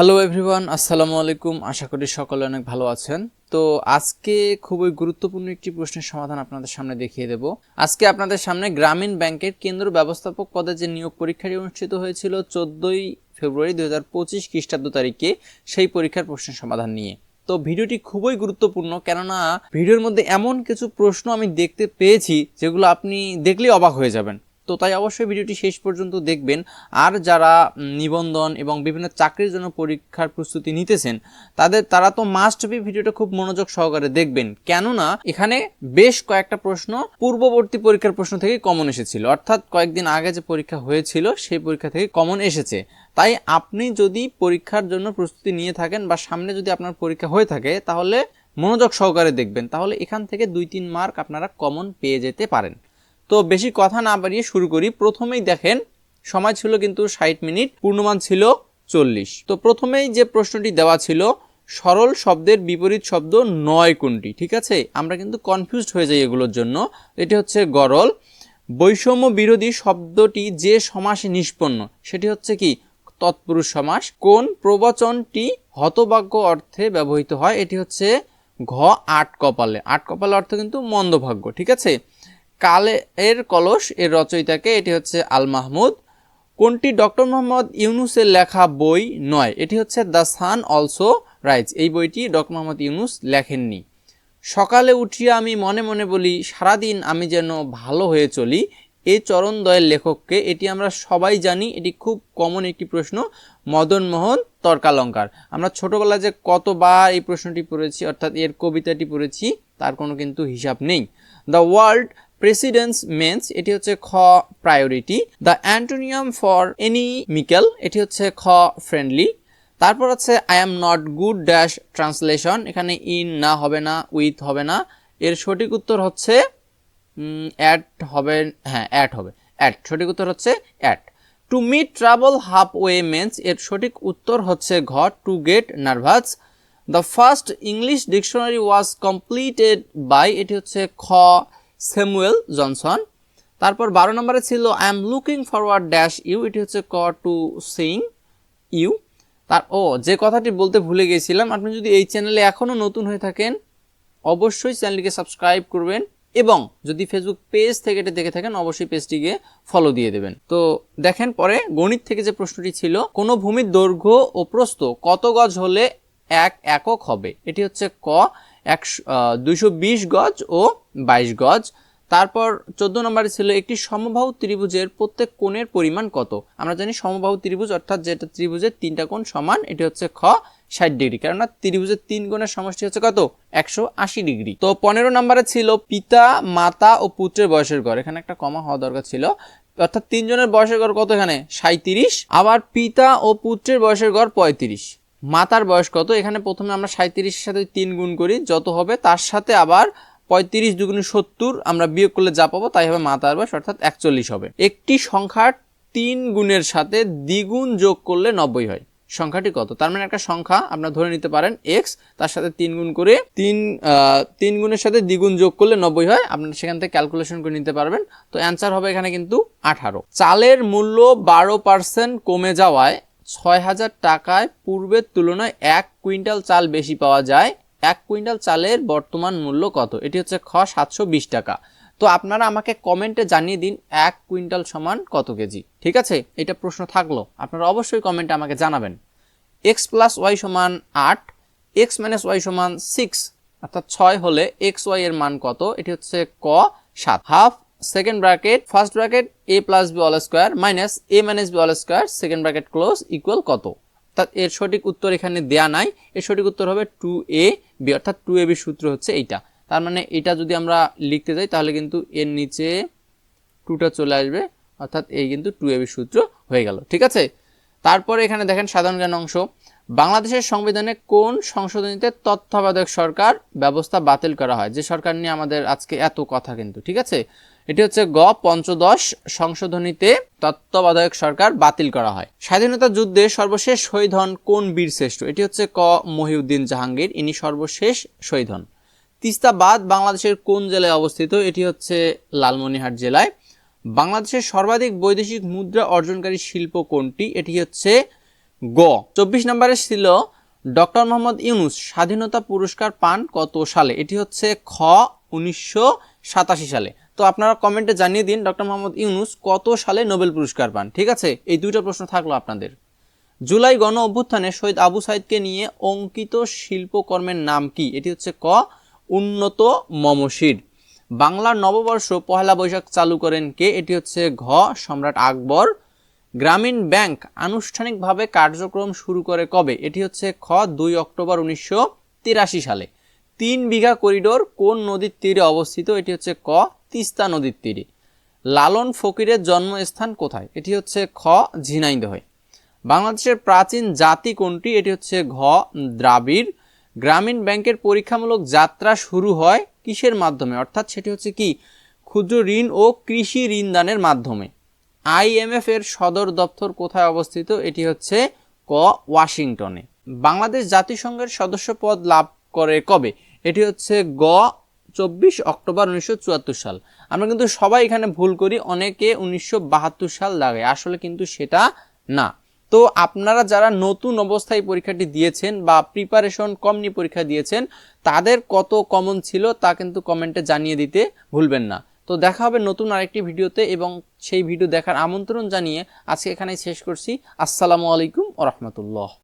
Hello everyone আসসালামু আলাইকুম। আশা করি সকলে অনেক ভালো আছেন। তো আজকে খুবই গুরুত্বপূর্ণ একটি প্রশ্নের সমাধান আপনাদের সামনে দেখিয়ে দেব। আজকে আপনাদের সামনে গ্রামীণ ব্যাংকের কেন্দ্র ব্যবস্থাপক পদে যে নিয়োগ পরীক্ষাটি অনুষ্ঠিত হয়েছিল চোদ্দোই ফেব্রুয়ারি দুই হাজার পঁচিশ খ্রিস্টাব্দ তারিখে, সেই পরীক্ষার প্রশ্নের সমাধান নিয়ে। তো ভিডিওটি খুবই গুরুত্বপূর্ণ, কেননা ভিডিওর মধ্যে এমন কিছু প্রশ্ন আমি দেখতে পেয়েছি, যেগুলো আপনি দেখলেই অবাক হয়ে যাবেন। তো তাই অবশ্যই ভিডিওটি শেষ পর্যন্ত দেখবেন। আর যারা নিবন্ধন এবং বিভিন্ন চাকরির জন্য পরীক্ষার প্রস্তুতি নিতেছেন, তাদের, তারা তো মাস্ট বি ভিডিওটা খুব মনোযোগ সহকারে দেখবেন। কেননা, এখানে বেশ কয়েকটা প্রশ্ন পূর্ববর্তী পরীক্ষার প্রশ্ন থেকে কমন এসেছিল। অর্থাৎ কয়েকদিন আগে যে পরীক্ষা হয়েছিল, সেই পরীক্ষা থেকে কমন এসেছে। তাই আপনি যদি পরীক্ষার জন্য প্রস্তুতি নিয়ে থাকেন বা সামনে যদি আপনার পরীক্ষা হয়ে থাকে, তাহলে মনোযোগ সহকারে দেখবেন। তাহলে এখান থেকে দুই তিন মার্ক আপনারা কমন পেয়ে যেতে পারেন। তো বেশি কথা না বাড়িয়ে শুরু করি। প্রথমেই দেখেন, সময় ছিল কিন্তু ষাট মিনিট, পূর্ণমান ছিল চল্লিশ। তো প্রথমেই যে প্রশ্নটি দেওয়া ছিল, সরল শব্দের বিপরীত শব্দ নয় কোনটি? ঠিক আছে? আমরা কিন্তু কনফিউজড হয়ে যাই এগুলোর জন্য। এটি হচ্ছে গরল। বৈষম্য বিরোধী শব্দটি যে সমাসে নিষ্পন্ন, সেটি হচ্ছে কি? তৎপুরুষ সমাস। কোন প্রবচনটি হতভাগ্য অর্থে ব্যবহৃত হয়? এটি হচ্ছে ঘ আট কপালে। আট কপালে অর্থ কিন্তু মন্দভাগ্য, ঠিক আছে? কালে এর কলস এর রচয়িতাকে, এটি হচ্ছে আল মাহমুদ। কোনটি? ডক্টর মোহাম্মদ ইউনুসের লেখা বই নয়, এটি হচ্ছে দ্য সান অলসো রাইজ এই বইটি ডক্টর মোহাম্মদ ইউনুস লেখেননি। সকালে উঠিয়া আমি মনে মনে বলি, সারাদিন আমি যেন ভালো হয়ে চলি। এই চরণদয়ের লেখককে, এটি আমরা সবাই জানি, এটি খুব কমন একটি প্রশ্ন, মদন মোহন তর্কালঙ্কার। আমরা ছোটবেলায় যে কতবার এই প্রশ্নটি পড়েছি, অর্থাৎ এর কবিতাটি পড়েছি, তার কোনো কিন্তু হিসাব নেই। দ্য ওয়ার্ল্ড প্রেসিডেন্স মেন্স এটি হচ্ছে খ priority the antonym for inimical এটি হচ্ছে খ ফ্রেন্ডলি তারপর হচ্ছে I am not good dash translation এখানে ইন না হবে না উইথ হবে না, এর সঠিক উত্তর হচ্ছে অ্যাট হবে হ্যাঁ অ্যাট হবে অ্যাট সঠিক উত্তর হচ্ছে at to meet travel half way means এর সঠিক উত্তর হচ্ছে ঘ to get nervous the first English dictionary was completed by এটি হচ্ছে খ স্যামুয়েল জনসন। তারপর বারো নম্বরে ছিল I am looking forward dash you এটি হচ্ছে ক টু সিং ইউ। তার, ও, যে কথাটি বলতে ভুলে গিয়েছিলাম আপনি যদি এই চ্যানেলে এখনও নতুন হয়ে থাকেন, অবশ্যই চ্যানেলটিকে সাবস্ক্রাইব করবেন এবং যদি ফেসবুক পেজ থেকে এটা দেখে থাকেন, অবশ্যই পেজটিকে ফলো দিয়ে দেবেন। তো দেখেন, পরে গণিত থেকে যে প্রশ্নটি ছিল, কোনো ভূমির দৈর্ঘ্য ও প্রস্থ কত গজ হলে এক একক হবে? এটি হচ্ছে ক, একশো দুইশো বিশ গজ ও বাইশ গজ। তারপর চোদ্দ নম্বরে ছিল একটি সমবাহু ত্রিভুজের প্রত্যেক কোণের পরিমাণ কত? আমরা জানি সমবাহু ত্রিভুজ অর্থাৎ যেটা ত্রিভুজের তিনটা কোণ সমান, এটি হচ্ছে খ, ষাট ডিগ্রি। কেননা ত্রিভুজের তিন কোণের সমষ্টি হচ্ছে কত? একশো আশি ডিগ্রি। তো পনেরো নম্বরে ছিল পিতা, মাতা ও পুত্রের বয়সের গড়। এখানে একটা কমা হওয়া দরকার ছিল। অর্থাৎ তিনজনের বয়সের গড় কত এখানে? সাঁত্রিশ আবার পিতা ও পুত্রের বয়সের গড় পঁয়ত্রিশ। মাতার বয়স কত? এখানে প্রথমে আমরা সাঁত্রিশের সাথে তিন গুণ করি, যত হবে তার সাথে আবার পঁয়ত্রিশ দুগুণে সত্তর আমরা বিয়োগ করলে যা পাবো তাই হবে মাতার বয়স, অর্থাৎ একচল্লিশ হবে। একটি সংখ্যার তিন গুণের সাথে দ্বিগুণ যোগ করলে নব্বই হয়। সংখ্যাটি কত? তার মানে একটা সংখ্যা, আপনারা ধরে নিতে পারেন এক্স তার সাথে তিন গুণ করে তিন তিন গুণের সাথে দ্বিগুণ যোগ করলে নব্বই হয়। আপনারা সেখান থেকে ক্যালকুলেশন করে নিতে পারবেন। তো অ্যান্সার হবে এখানে কিন্তু আঠারো। চালের মূল্য বারো পার্সেন্ট কমে যাওয়ায় ছয় হাজার টাকায় পূর্বের তুলনায় এক কুইন্টাল চাল বেশি পাওয়া যায়। এক কুইন্টাল চালের বর্তমান মূল্য কত? এটি হচ্ছে খ, সাতশো বিশ টাকা। তো আপনারা আমাকে কমেন্টে জানিয়ে দিন, এক কুইন্টাল সমান কত কেজি? ঠিক আছে? এটা প্রশ্ন থাকল। আপনারা অবশ্যই কমেন্টে আমাকে জানাবেন। এক্স প্লাস ওয়াই সমান আট এক্স মাইনাস ওয়াই সমান সিক্স অর্থাৎ ছয় হলে এক্স ওয়াই এর মান কত? এটি হচ্ছে ক, সাত। Half second bracket first bracket A plus B all square minus A minus B all square second bracket close equal কত? অর্থাৎ এর সঠিক উত্তর এখানে দেয়া নাই। এর সঠিক উত্তর হবে টু এ বি অর্থাৎ টু এ বি সূত্র হচ্ছে এইটা। তার মানে এটা যদি আমরা লিখতে যাই, তাহলে কিন্তু এর নিচে টুটা চলে আসবে, অর্থাৎ এই কিন্তু টু এবি সূত্র হয়ে গেল। ঠিক আছে? তারপরে এখানে দেখেন সাধারণ জ্ঞান অংশ। বাংলাদেশের সংবিধানে কোন সংশোধনীতে তত্ত্বাবধায়ক সরকার ব্যবস্থা বাতিল করা হয়? যে সরকার নিয়ে আমাদের আজকে এত কথা কিন্তু, ঠিক আছে? এটি হচ্ছে গ পঞ্চদশ সংশোধনীতে তত্ত্বাবধায়ক সরকার বাতিল করা হয়। স্বাধীনতা যুদ্ধে সর্বশেষ শহীদ হন কোন বীর শ্রেষ্ঠ? এটি হচ্ছে ক মহিউদ্দিন জাহাঙ্গীর, ইনি সর্বশেষ শহীদ হন তিস্তা বাঁধ বাংলাদেশের কোন জেলায় অবস্থিত? এটি হচ্ছে লালমনিরহাট জেলায়। বাংলাদেশের সর্বাধিক বৈদেশিক মুদ্রা অর্জনকারী শিল্প কোনটি? এটি হচ্ছে গ। চব্বিশ নম্বরে ছিল ডক্টর মোহাম্মদ ইউনুস স্বাধীনতা পুরস্কার পান কত সালে? এটি হচ্ছে খ উনিশশো সাতাশি সালে। তো আপনারা কমেন্টে জানিয়ে দিন ডক্টর মোহাম্মদ ইউনুস কত সালে নোবেল পুরস্কার পান, ঠিক আছে? এই দুইটা প্রশ্ন থাকল আপনাদের। জুলাই গণ অভ্যুত্থানে শহীদ আবু সাইদকে নিয়ে অঙ্কিত শিল্পকর্মের নাম কি? এটি হচ্ছে ক, উন্নত মমশির। বাংলার নববর্ষ পহেলা বৈশাখ চালু করেন কে? এটি হচ্ছে ঘ, সম্রাট আকবর। গ্রামীণ ব্যাংক আনুষ্ঠানিকভাবে কার্যক্রম শুরু করে কবে? এটি হচ্ছে খ, দুই অক্টোবর উনিশশো তিরাশি সালে। তিন বিঘা করিডোর কোন নদীর তীরে অবস্থিত? এটি হচ্ছে ক তিস্তা নদীর তীরে। লালন ফকিরের জন্মস্থান কোথায়? এটি হচ্ছে খ, ঝিনাইদহে। বাংলাদেশের প্রাচীন জাতি কোনটি? এটি হচ্ছে ঘ, দ্রাবিড়। গ্রামীণ ব্যাংকের পরীক্ষামূলক যাত্রা শুরু হয় কিসের মাধ্যমে? অর্থাৎ সেটি হচ্ছে কি? ক্ষুদ্র ঋণ ও কৃষি ঋণদানের মাধ্যমে। আইএমএফ এর সদর দপ্তর কোথায় অবস্থিত? এটি হচ্ছে ক, ওয়াশিংটনে। বাংলাদেশ জাতিসংঘের সদস্য পদ লাভ করে কবে? এটি হচ্ছে গ চব্বিশ অক্টোবর উনিশশো চুয়াত্তর সাল। আমরা কিন্তু সবাই এখানে ভুল করি, অনেকে উনিশশো বাহাত্তর সাল লাগে আসলে কিন্তু সেটা না। তো আপনারা যারা নতুন অবস্থায় পরীক্ষাটি দিয়েছেন বা প্রিপারেশন কম পরীক্ষা দিয়েছেন, তাদের কত কমন ছিল তা কিন্তু কমেন্টে জানিয়ে দিতে ভুলবেন না। তো দেখা হবে নতুন আরেকটি ভিডিওতে এবং সেই ভিডিও দেখার আমন্ত্রণ জানিয়ে আজকে এখানেই শেষ করছি। আসসালামু আলাইকুম ও রহমতুল্লাহ।